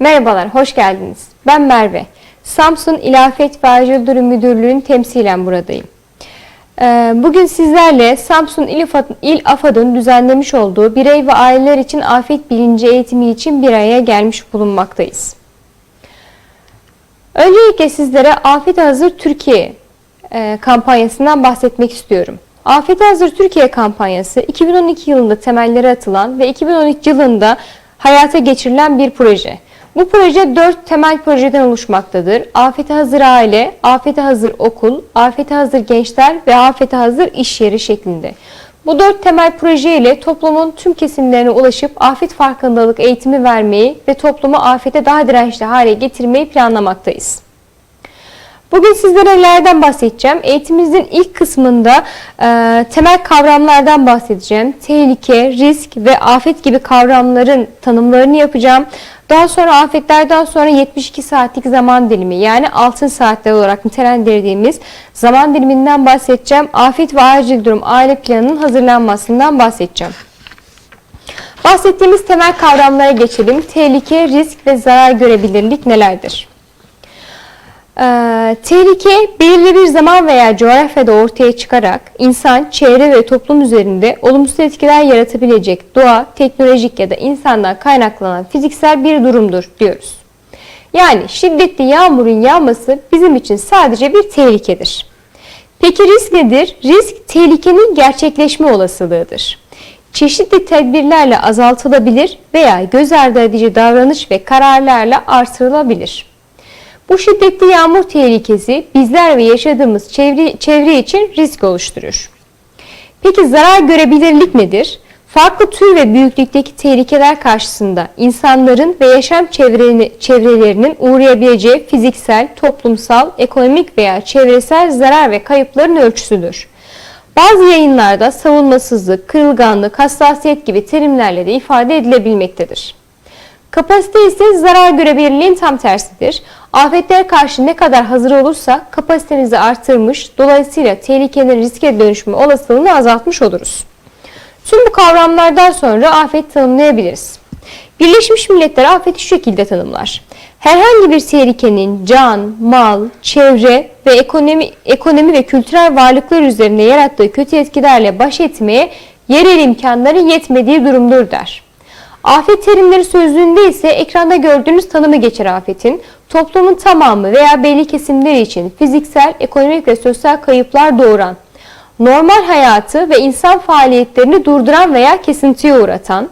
Merhabalar, hoş geldiniz. Ben Merve. Samsun İlafet ve Acil Müdürlüğü'nün temsilen buradayım. Ee, Bugün sizlerle Samsun İl İl AFAD'ın düzenlemiş olduğu birey ve aileler için afet bilinci eğitimi için bir araya gelmiş bulunmaktayız. Öncelikle sizlere Afet Hazır Türkiye e, kampanyasından bahsetmek istiyorum. Afet Hazır Türkiye kampanyası 2012 yılında temelleri atılan ve 2013 yılında hayata geçirilen bir proje. Bu proje 4 temel projeden oluşmaktadır. Afete Hazır Aile, Afete Hazır Okul, Afete Hazır Gençler ve Afete Hazır İş Yeri şeklinde. Bu dört temel proje ile toplumun tüm kesimlerine ulaşıp afet farkındalık eğitimi vermeyi ve toplumu afete daha dirençli hale getirmeyi planlamaktayız. Bugün sizlere nelerden bahsedeceğim? Eğitimimizin ilk kısmında e, temel kavramlardan bahsedeceğim. Tehlike, risk ve afet gibi kavramların tanımlarını yapacağım. Daha sonra afetlerden sonra 72 saatlik zaman dilimi yani altın saatler olarak nitelendirdiğimiz zaman diliminden bahsedeceğim. Afet ve acil durum aile planının hazırlanmasından bahsedeceğim. Bahsettiğimiz temel kavramlara geçelim. Tehlike, risk ve zarar görebilirlik nelerdir? Ee, tehlike belirli bir zaman veya coğrafyada ortaya çıkarak insan, çevre ve toplum üzerinde olumsuz etkiler yaratabilecek doğa, teknolojik ya da insandan kaynaklanan fiziksel bir durumdur diyoruz. Yani şiddetli yağmurun yağması bizim için sadece bir tehlikedir. Peki risk nedir? Risk tehlikenin gerçekleşme olasılığıdır. Çeşitli tedbirlerle azaltılabilir veya göz ardı edici davranış ve kararlarla artırılabilir. Bu şiddetli yağmur tehlikesi bizler ve yaşadığımız çevre, çevre için risk oluşturur. Peki zarar görebilirlik nedir? Farklı tür ve büyüklükteki tehlikeler karşısında insanların ve yaşam çevreni, çevrelerinin uğrayabileceği fiziksel, toplumsal, ekonomik veya çevresel zarar ve kayıpların ölçüsüdür. Bazı yayınlarda savunmasızlık, kırılganlık, hassasiyet gibi terimlerle de ifade edilebilmektedir. Kapasite ise zarar görebilirliğin tam tersidir. Afetlere karşı ne kadar hazır olursa kapasitemizi artırmış, dolayısıyla tehlikenin riske dönüşme olasılığını azaltmış oluruz. Tüm bu kavramlardan sonra afet tanımlayabiliriz. Birleşmiş Milletler afeti şu şekilde tanımlar. Herhangi bir tehlikenin can, mal, çevre ve ekonomi, ekonomi ve kültürel varlıklar üzerine yarattığı kötü etkilerle baş etmeye yerel imkanların yetmediği durumdur der. Afet terimleri sözlüğünde ise ekranda gördüğünüz tanımı geçer afetin. Toplumun tamamı veya belli kesimleri için fiziksel, ekonomik ve sosyal kayıplar doğuran, normal hayatı ve insan faaliyetlerini durduran veya kesintiye uğratan,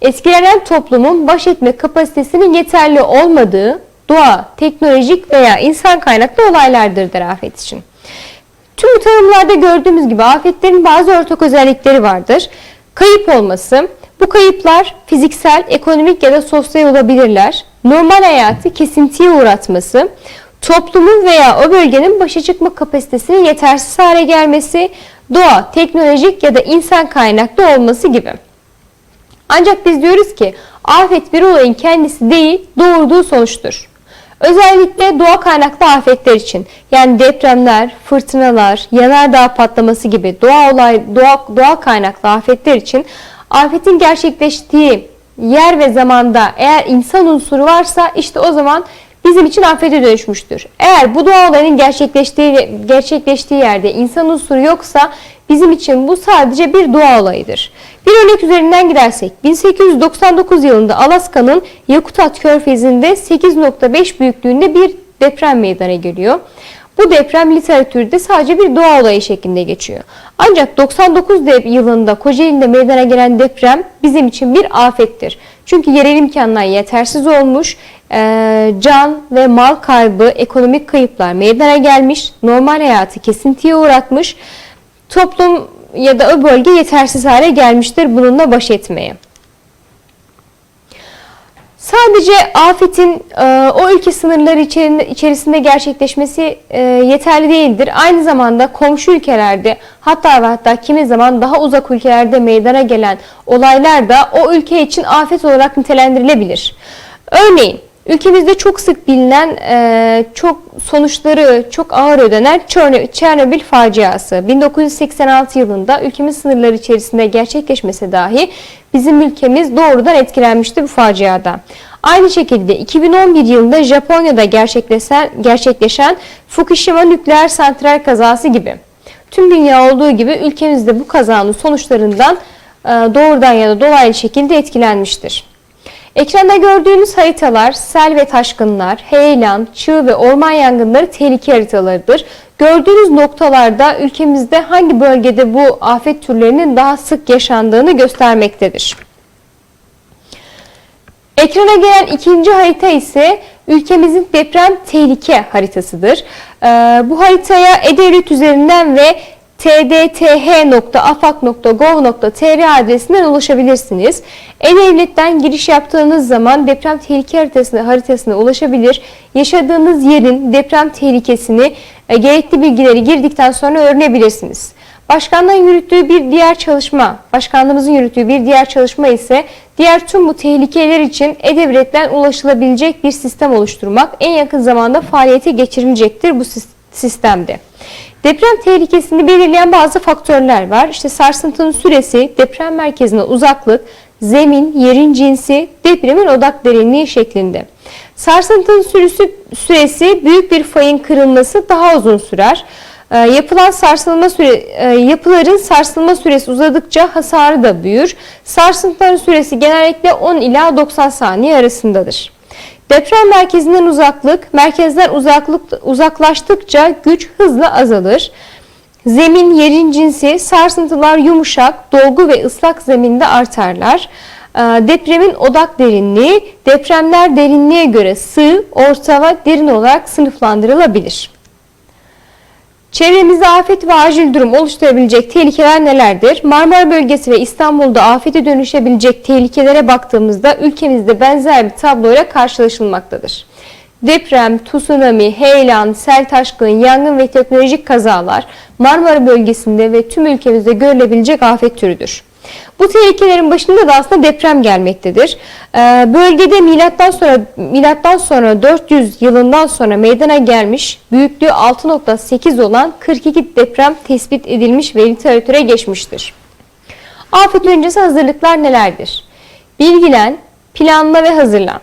etkilenen toplumun baş etme kapasitesinin yeterli olmadığı doğa, teknolojik veya insan kaynaklı olaylardır der afet için. Tüm tanımlarda gördüğümüz gibi afetlerin bazı ortak özellikleri vardır. Kayıp olması, bu kayıplar fiziksel, ekonomik ya da sosyal olabilirler. Normal hayatı kesintiye uğratması, toplumun veya o bölgenin başa çıkma kapasitesinin yetersiz hale gelmesi, doğa, teknolojik ya da insan kaynaklı olması gibi. Ancak biz diyoruz ki afet bir olayın kendisi değil, doğurduğu sonuçtur. Özellikle doğa kaynaklı afetler için yani depremler, fırtınalar, yanardağ patlaması gibi doğa olay doğa, doğa kaynaklı afetler için afetin gerçekleştiği yer ve zamanda eğer insan unsuru varsa işte o zaman bizim için afete dönüşmüştür. Eğer bu doğa olayının gerçekleştiği gerçekleştiği yerde insan unsuru yoksa bizim için bu sadece bir doğa olayıdır. Bir örnek üzerinden gidersek 1899 yılında Alaska'nın Yakutat Körfezi'nde 8.5 büyüklüğünde bir deprem meydana geliyor. Bu deprem literatürde sadece bir doğa olayı şeklinde geçiyor. Ancak 99 yılında Kocaeli'nde meydana gelen deprem bizim için bir afettir. Çünkü yerel imkanlar yetersiz olmuş, e, can ve mal kaybı, ekonomik kayıplar meydana gelmiş, normal hayatı kesintiye uğratmış, toplum ya da o bölge yetersiz hale gelmiştir bununla baş etmeye. Sadece afetin e, o ülke sınırları içerisinde gerçekleşmesi e, yeterli değildir. Aynı zamanda komşu ülkelerde hatta ve hatta kimi zaman daha uzak ülkelerde meydana gelen olaylar da o ülke için afet olarak nitelendirilebilir. Örneğin ülkemizde çok sık bilinen, e, çok sonuçları çok ağır ödenen Çernobil faciası. 1986 yılında ülkemiz sınırları içerisinde gerçekleşmese dahi bizim ülkemiz doğrudan etkilenmişti bu faciadan. Aynı şekilde 2011 yılında Japonya'da gerçekleşen, gerçekleşen Fukushima nükleer santral kazası gibi. Tüm dünya olduğu gibi ülkemizde bu kazanın sonuçlarından e, doğrudan ya da dolaylı şekilde etkilenmiştir. Ekranda gördüğünüz haritalar sel ve taşkınlar, heyelan, çığ ve orman yangınları tehlike haritalarıdır. Gördüğünüz noktalarda ülkemizde hangi bölgede bu afet türlerinin daha sık yaşandığını göstermektedir. Ekrana gelen ikinci harita ise ülkemizin deprem tehlike haritasıdır. Ee, bu haritaya E-Devlet üzerinden ve tdth.afak.gov.tr adresinden ulaşabilirsiniz. E-Devlet'ten giriş yaptığınız zaman deprem tehlike haritasına, haritasına ulaşabilir. Yaşadığınız yerin deprem tehlikesini e, gerekli bilgileri girdikten sonra öğrenebilirsiniz. Başkanlığın yürüttüğü bir diğer çalışma, başkanlığımızın yürüttüğü bir diğer çalışma ise diğer tüm bu tehlikeler için E-Devlet'ten ulaşılabilecek bir sistem oluşturmak en yakın zamanda faaliyete geçirilecektir bu sistemde. Deprem tehlikesini belirleyen bazı faktörler var. İşte sarsıntının süresi, deprem merkezine uzaklık, zemin, yerin cinsi, depremin odak derinliği şeklinde. Sarsıntının süresi, süresi büyük bir fayın kırılması daha uzun sürer. E, yapılan sarsılma süre, e, yapıların sarsılma süresi uzadıkça hasarı da büyür. Sarsıntıların süresi genellikle 10 ila 90 saniye arasındadır. Deprem merkezinden uzaklık, merkezden uzaklık uzaklaştıkça güç hızla azalır. Zemin, yerin cinsi, sarsıntılar yumuşak, dolgu ve ıslak zeminde artarlar. Ee, depremin odak derinliği, depremler derinliğe göre sığ, orta ve derin olarak sınıflandırılabilir. Çevremizde afet ve acil durum oluşturabilecek tehlikeler nelerdir? Marmara bölgesi ve İstanbul'da afete dönüşebilecek tehlikelere baktığımızda ülkemizde benzer bir tabloyla karşılaşılmaktadır. Deprem, tsunami, heyelan, sel taşkını, yangın ve teknolojik kazalar Marmara bölgesinde ve tüm ülkemizde görülebilecek afet türüdür. Bu tehlikelerin başında da aslında deprem gelmektedir. Ee, bölgede milattan sonra milattan sonra 400 yılından sonra meydana gelmiş büyüklüğü 6.8 olan 42 deprem tespit edilmiş ve literatüre geçmiştir. Afet öncesi hazırlıklar nelerdir? Bilgilen, planla ve hazırlan.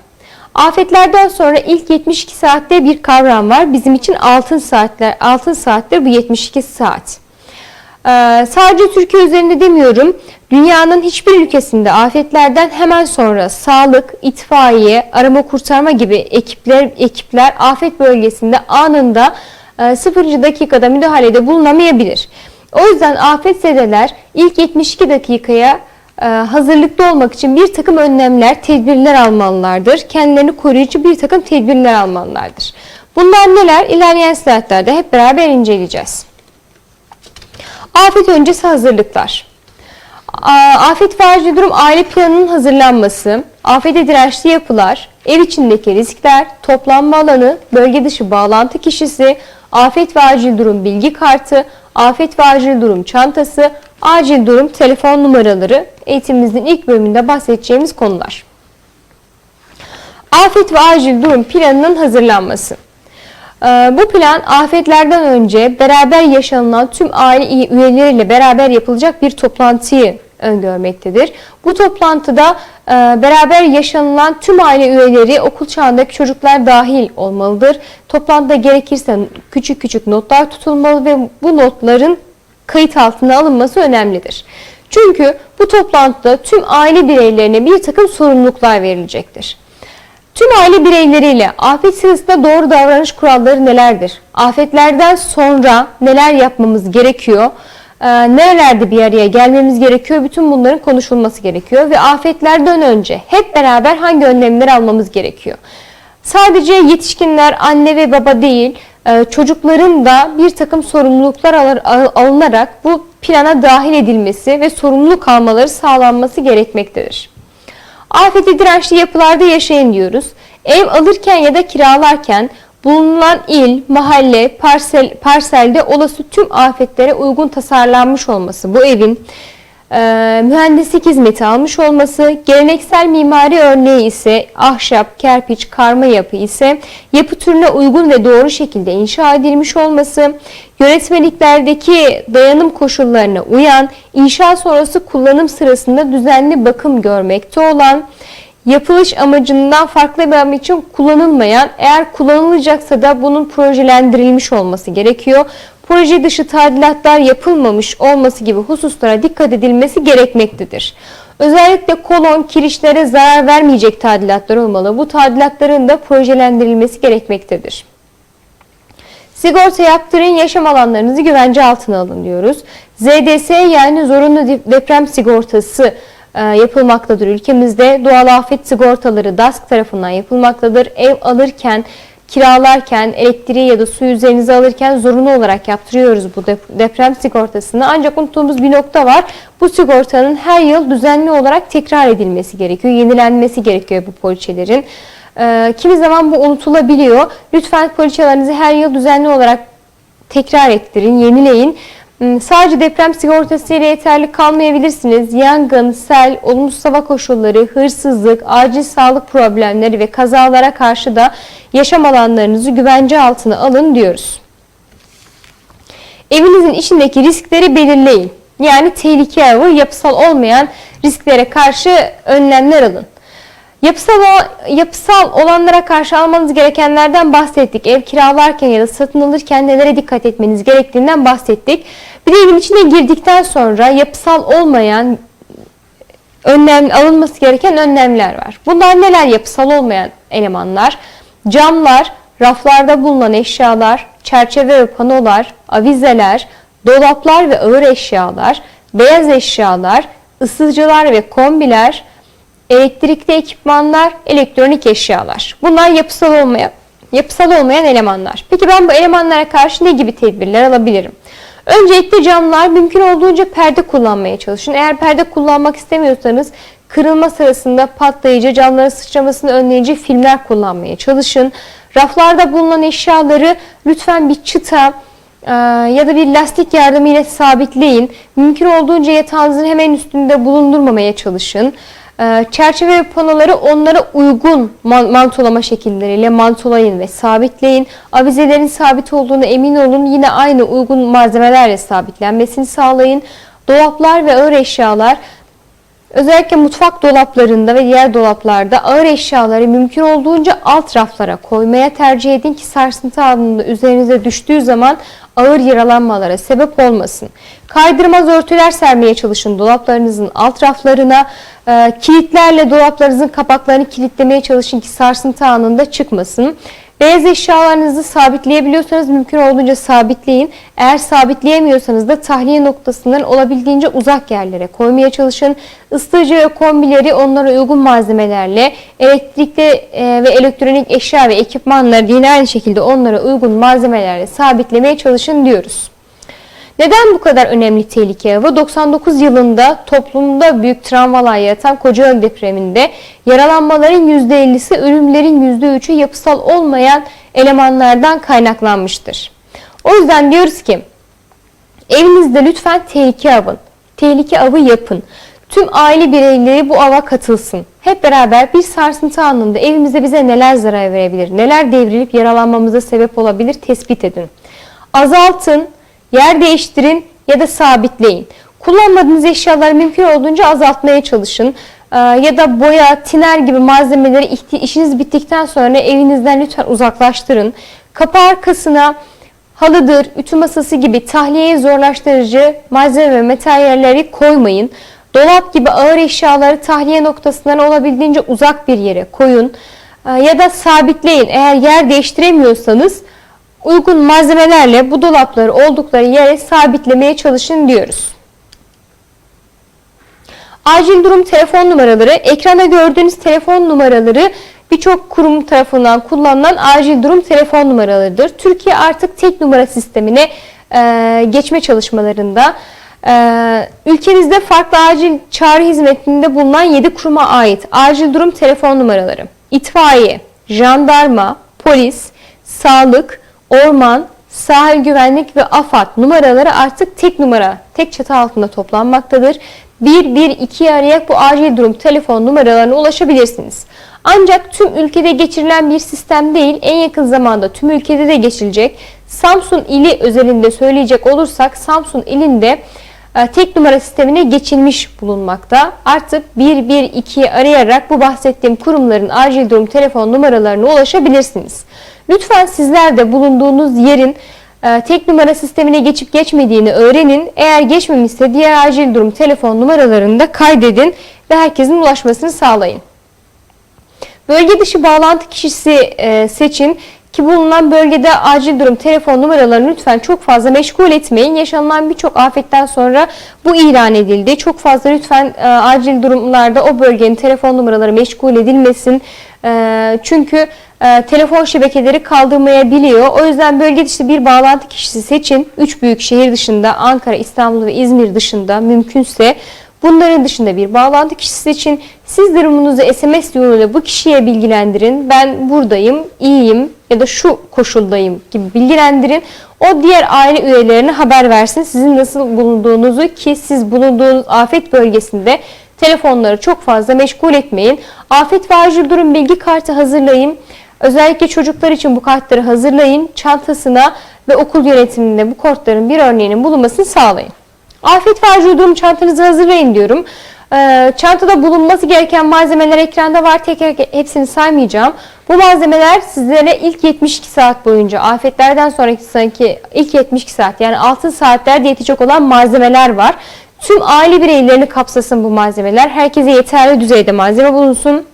Afetlerden sonra ilk 72 saatte bir kavram var. Bizim için altın saatler, altın saatler bu 72 saat. Ee, sadece Türkiye üzerinde demiyorum. Dünyanın hiçbir ülkesinde afetlerden hemen sonra sağlık, itfaiye, arama kurtarma gibi ekipler ekipler afet bölgesinde anında e, 0. dakikada müdahalede bulunamayabilir. O yüzden afet zedeler ilk 72 dakikaya e, hazırlıklı olmak için bir takım önlemler, tedbirler almalılardır. Kendilerini koruyucu bir takım tedbirler almalılardır. Bunlar neler? İlerleyen slaytlarda hep beraber inceleyeceğiz. Afet öncesi hazırlıklar. Afet acil durum aile planının hazırlanması, afete dirençli yapılar, ev içindeki riskler, toplanma alanı, bölge dışı bağlantı kişisi, afet ve acil durum bilgi kartı, afet ve acil durum çantası, acil durum telefon numaraları eğitimimizin ilk bölümünde bahsedeceğimiz konular. Afet ve acil durum planının hazırlanması. Ee, bu plan afetlerden önce beraber yaşanılan tüm aile üyeleriyle beraber yapılacak bir toplantıyı öngörmektedir. Bu toplantıda e, beraber yaşanılan tüm aile üyeleri okul çağındaki çocuklar dahil olmalıdır. Toplantıda gerekirse küçük küçük notlar tutulmalı ve bu notların kayıt altına alınması önemlidir. Çünkü bu toplantıda tüm aile bireylerine bir takım sorumluluklar verilecektir. Tüm aile bireyleriyle afet sırasında doğru davranış kuralları nelerdir? Afetlerden sonra neler yapmamız gerekiyor? Ee, nerelerde bir araya gelmemiz gerekiyor? Bütün bunların konuşulması gerekiyor ve afetlerden önce hep beraber hangi önlemleri almamız gerekiyor? Sadece yetişkinler, anne ve baba değil, e, çocukların da bir takım sorumluluklar alınarak bu plana dahil edilmesi ve sorumluluk almaları sağlanması gerekmektedir. Afete dirençli yapılarda yaşayın diyoruz. Ev alırken ya da kiralarken bulunan il, mahalle, parsel, parselde olası tüm afetlere uygun tasarlanmış olması bu evin e, mühendislik hizmeti almış olması, geleneksel mimari örneği ise ahşap, kerpiç, karma yapı ise yapı türüne uygun ve doğru şekilde inşa edilmiş olması, yönetmeliklerdeki dayanım koşullarına uyan, inşa sonrası kullanım sırasında düzenli bakım görmekte olan, yapılış amacından farklı bir amaç için kullanılmayan, eğer kullanılacaksa da bunun projelendirilmiş olması gerekiyor. Proje dışı tadilatlar yapılmamış olması gibi hususlara dikkat edilmesi gerekmektedir. Özellikle kolon, kirişlere zarar vermeyecek tadilatlar olmalı. Bu tadilatların da projelendirilmesi gerekmektedir. Sigorta yaptırın, yaşam alanlarınızı güvence altına alın diyoruz. ZDS yani zorunlu deprem sigortası yapılmaktadır ülkemizde. Doğal afet sigortaları DASK tarafından yapılmaktadır. Ev alırken, kiralarken, elektriği ya da suyu üzerinize alırken zorunlu olarak yaptırıyoruz bu deprem sigortasını. Ancak unuttuğumuz bir nokta var. Bu sigortanın her yıl düzenli olarak tekrar edilmesi gerekiyor. Yenilenmesi gerekiyor bu poliçelerin. Ee, kimi zaman bu unutulabiliyor. Lütfen poliçelerinizi her yıl düzenli olarak tekrar ettirin, yenileyin. Hmm, sadece deprem sigortası ile yeterli kalmayabilirsiniz. Yangın, sel, olumsuz hava koşulları, hırsızlık, acil sağlık problemleri ve kazalara karşı da yaşam alanlarınızı güvence altına alın diyoruz. Evinizin içindeki riskleri belirleyin. Yani tehlike avı, yapısal olmayan risklere karşı önlemler alın. Yapısal, yapısal olanlara karşı almanız gerekenlerden bahsettik. Ev kiralarken ya da satın alırken nelere dikkat etmeniz gerektiğinden bahsettik. Bir de evin içine girdikten sonra yapısal olmayan önlem alınması gereken önlemler var. Bunlar neler yapısal olmayan elemanlar? Camlar, raflarda bulunan eşyalar, çerçeve ve panolar, avizeler, dolaplar ve ağır eşyalar, beyaz eşyalar, ısıtıcılar ve kombiler, elektrikli ekipmanlar, elektronik eşyalar. Bunlar yapısal olmayan, yapısal olmayan elemanlar. Peki ben bu elemanlara karşı ne gibi tedbirler alabilirim? Öncelikle camlar mümkün olduğunca perde kullanmaya çalışın. Eğer perde kullanmak istemiyorsanız kırılma sırasında patlayıcı, camların sıçramasını önleyici filmler kullanmaya çalışın. Raflarda bulunan eşyaları lütfen bir çıta e, ya da bir lastik yardımıyla sabitleyin. Mümkün olduğunca yatağınızın hemen üstünde bulundurmamaya çalışın. Ee, çerçeve ve panoları onlara uygun mantolama şekilleriyle mantolayın ve sabitleyin. Avizelerin sabit olduğunu emin olun. Yine aynı uygun malzemelerle sabitlenmesini sağlayın. Dolaplar ve ağır eşyalar Özellikle mutfak dolaplarında ve diğer dolaplarda ağır eşyaları mümkün olduğunca alt raflara koymaya tercih edin ki sarsıntı anında üzerinize düştüğü zaman ağır yaralanmalara sebep olmasın. Kaydırmaz örtüler sermeye çalışın dolaplarınızın alt raflarına. E, kilitlerle dolaplarınızın kapaklarını kilitlemeye çalışın ki sarsıntı anında çıkmasın. Beyaz eşyalarınızı sabitleyebiliyorsanız mümkün olduğunca sabitleyin. Eğer sabitleyemiyorsanız da tahliye noktasından olabildiğince uzak yerlere koymaya çalışın. Isıtıcı ve kombileri onlara uygun malzemelerle elektrikli e, ve elektronik eşya ve ekipmanları yine aynı şekilde onlara uygun malzemelerle sabitlemeye çalışın diyoruz. Neden bu kadar önemli tehlike avı? 99 yılında toplumda büyük travmalar yaratan Kocaeli depreminde yaralanmaların %50'si, ölümlerin %3'ü yapısal olmayan elemanlardan kaynaklanmıştır. O yüzden diyoruz ki evinizde lütfen tehlike avın, tehlike avı yapın. Tüm aile bireyleri bu ava katılsın. Hep beraber bir sarsıntı anında evimizde bize neler zarar verebilir, neler devrilip yaralanmamıza sebep olabilir tespit edin. Azaltın, yer değiştirin ya da sabitleyin. Kullanmadığınız eşyaları mümkün olduğunca azaltmaya çalışın. Ee, ya da boya, tiner gibi malzemeleri işiniz bittikten sonra evinizden lütfen uzaklaştırın. Kapı arkasına halıdır, ütü masası gibi tahliyeyi zorlaştırıcı malzeme ve materyalleri koymayın. Dolap gibi ağır eşyaları tahliye noktasından olabildiğince uzak bir yere koyun. Ee, ya da sabitleyin. Eğer yer değiştiremiyorsanız uygun malzemelerle bu dolapları oldukları yere sabitlemeye çalışın diyoruz. Acil durum telefon numaraları, ekranda gördüğünüz telefon numaraları birçok kurum tarafından kullanılan acil durum telefon numaralarıdır. Türkiye artık tek numara sistemine e, geçme çalışmalarında. E, ülkemizde farklı acil çağrı hizmetinde bulunan 7 kuruma ait acil durum telefon numaraları. İtfaiye, jandarma, polis, sağlık, orman, sahil güvenlik ve AFAD numaraları artık tek numara, tek çatı altında toplanmaktadır. 112'yi arayarak bu acil durum telefon numaralarına ulaşabilirsiniz. Ancak tüm ülkede geçirilen bir sistem değil, en yakın zamanda tüm ülkede de geçilecek. Samsun ili özelinde söyleyecek olursak Samsun ilinde tek numara sistemine geçilmiş bulunmakta. Artık 112'yi arayarak bu bahsettiğim kurumların acil durum telefon numaralarına ulaşabilirsiniz. Lütfen sizler de bulunduğunuz yerin e, tek numara sistemine geçip geçmediğini öğrenin. Eğer geçmemişse diğer acil durum telefon numaralarını da kaydedin ve herkesin ulaşmasını sağlayın. Bölge dışı bağlantı kişisi e, seçin ki bulunan bölgede acil durum telefon numaralarını lütfen çok fazla meşgul etmeyin. Yaşanılan birçok afetten sonra bu ilan edildi. Çok fazla lütfen e, acil durumlarda o bölgenin telefon numaraları meşgul edilmesin. E, çünkü e, telefon şebekeleri kaldırmayabiliyor. O yüzden bölge dışı bir bağlantı kişisi seçin. Üç büyük şehir dışında Ankara, İstanbul ve İzmir dışında mümkünse Bunların dışında bir bağlantı kişisi için siz durumunuzu SMS yoluyla bu kişiye bilgilendirin. Ben buradayım, iyiyim ya da şu koşuldayım gibi bilgilendirin. O diğer aile üyelerine haber versin sizin nasıl bulunduğunuzu ki siz bulunduğunuz afet bölgesinde telefonları çok fazla meşgul etmeyin. Afet ve acil durum bilgi kartı hazırlayın. Özellikle çocuklar için bu kartları hazırlayın. Çantasına ve okul yönetiminde bu kartların bir örneğinin bulunmasını sağlayın. Afet ve acil durum çantanızı hazırlayın diyorum. Ee, çantada bulunması gereken malzemeler ekranda var. Tekrar hepsini saymayacağım. Bu malzemeler sizlere ilk 72 saat boyunca afetlerden sonraki sanki ilk 72 saat yani 6 saatlerde yetecek olan malzemeler var. Tüm aile bireylerini kapsasın bu malzemeler. Herkese yeterli düzeyde malzeme bulunsun.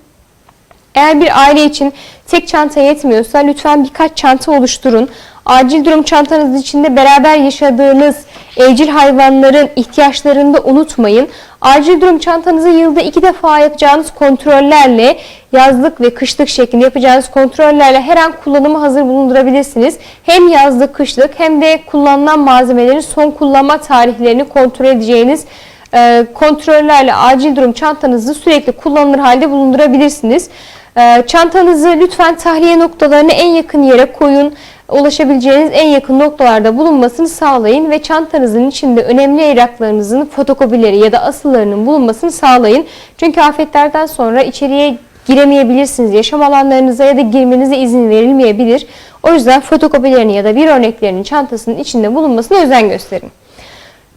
Eğer bir aile için tek çanta yetmiyorsa lütfen birkaç çanta oluşturun. Acil durum çantanız içinde beraber yaşadığınız evcil hayvanların ihtiyaçlarını da unutmayın. Acil durum çantanızı yılda iki defa yapacağınız kontrollerle yazlık ve kışlık şeklinde yapacağınız kontrollerle her an kullanımı hazır bulundurabilirsiniz. Hem yazlık, kışlık hem de kullanılan malzemelerin son kullanma tarihlerini kontrol edeceğiniz e, kontrollerle acil durum çantanızı sürekli kullanılır halde bulundurabilirsiniz. E, çantanızı lütfen tahliye noktalarına en yakın yere koyun ulaşabileceğiniz en yakın noktalarda bulunmasını sağlayın ve çantanızın içinde önemli evraklarınızın fotokopileri ya da asıllarının bulunmasını sağlayın. Çünkü afetlerden sonra içeriye giremeyebilirsiniz. Yaşam alanlarınıza ya da girmenize izin verilmeyebilir. O yüzden fotokopilerini ya da bir örneklerinin çantasının içinde bulunmasına özen gösterin.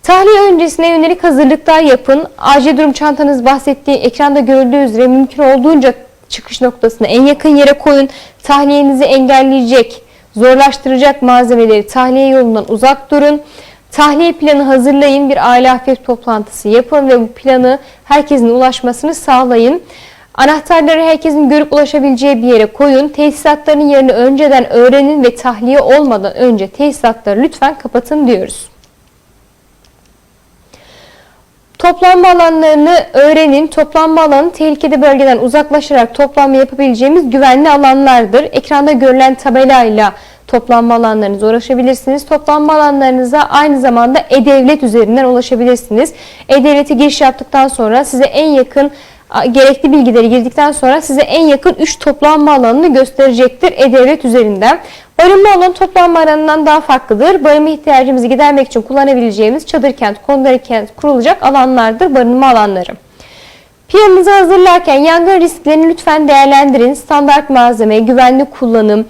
Tahliye öncesine yönelik hazırlıklar yapın. Acil durum çantanız bahsettiği ekranda görüldüğü üzere mümkün olduğunca çıkış noktasına en yakın yere koyun. Tahliyenizi engelleyecek zorlaştıracak malzemeleri tahliye yolundan uzak durun. Tahliye planı hazırlayın, bir aile afet toplantısı yapın ve bu planı herkesin ulaşmasını sağlayın. Anahtarları herkesin görüp ulaşabileceği bir yere koyun. Tesisatların yerini önceden öğrenin ve tahliye olmadan önce tesisatları lütfen kapatın diyoruz. Toplanma alanlarını öğrenin. Toplanma alanı tehlikeli bölgeden uzaklaşarak toplanma yapabileceğimiz güvenli alanlardır. Ekranda görülen tabelayla toplanma alanlarınıza ulaşabilirsiniz. Toplanma alanlarınıza aynı zamanda E-Devlet üzerinden ulaşabilirsiniz. E-Devlet'e giriş yaptıktan sonra size en yakın gerekli bilgileri girdikten sonra size en yakın 3 toplanma alanını gösterecektir E-Devlet üzerinden. Barınma alanı toplanma alanından daha farklıdır. Barınma ihtiyacımızı gidermek için kullanabileceğimiz çadır kent, kondor kent kurulacak alanlardır barınma alanları. Planınızı hazırlarken yangın risklerini lütfen değerlendirin. Standart malzeme, güvenli kullanım,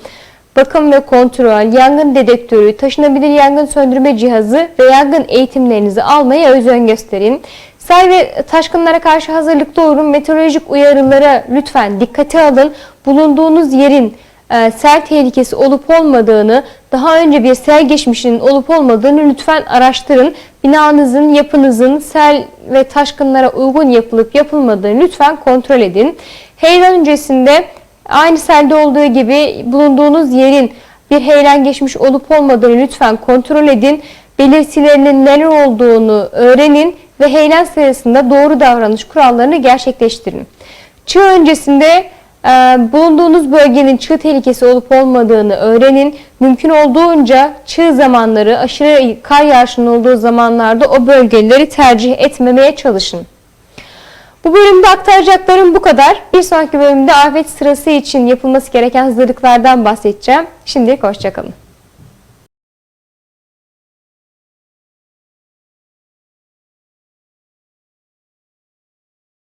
bakım ve kontrol, yangın dedektörü, taşınabilir yangın söndürme cihazı ve yangın eğitimlerinizi almaya özen gösterin. Sel ve taşkınlara karşı hazırlıklı olun. Meteorolojik uyarılara lütfen dikkate alın. Bulunduğunuz yerin e, sel tehlikesi olup olmadığını, daha önce bir sel geçmişinin olup olmadığını lütfen araştırın. Binanızın, yapınızın sel ve taşkınlara uygun yapılıp yapılmadığını lütfen kontrol edin. Heyelan öncesinde aynı selde olduğu gibi bulunduğunuz yerin bir heyelan geçmiş olup olmadığını lütfen kontrol edin. Belirtilerinin neler olduğunu öğrenin ve heyelan sırasında doğru davranış kurallarını gerçekleştirin. Çığ öncesinde ee, bulunduğunuz bölgenin çığ tehlikesi olup olmadığını öğrenin. Mümkün olduğunca çığ zamanları, aşırı kar yağışının olduğu zamanlarda o bölgeleri tercih etmemeye çalışın. Bu bölümde aktaracaklarım bu kadar. Bir sonraki bölümde afet sırası için yapılması gereken hazırlıklardan bahsedeceğim. Şimdilik hoşçakalın.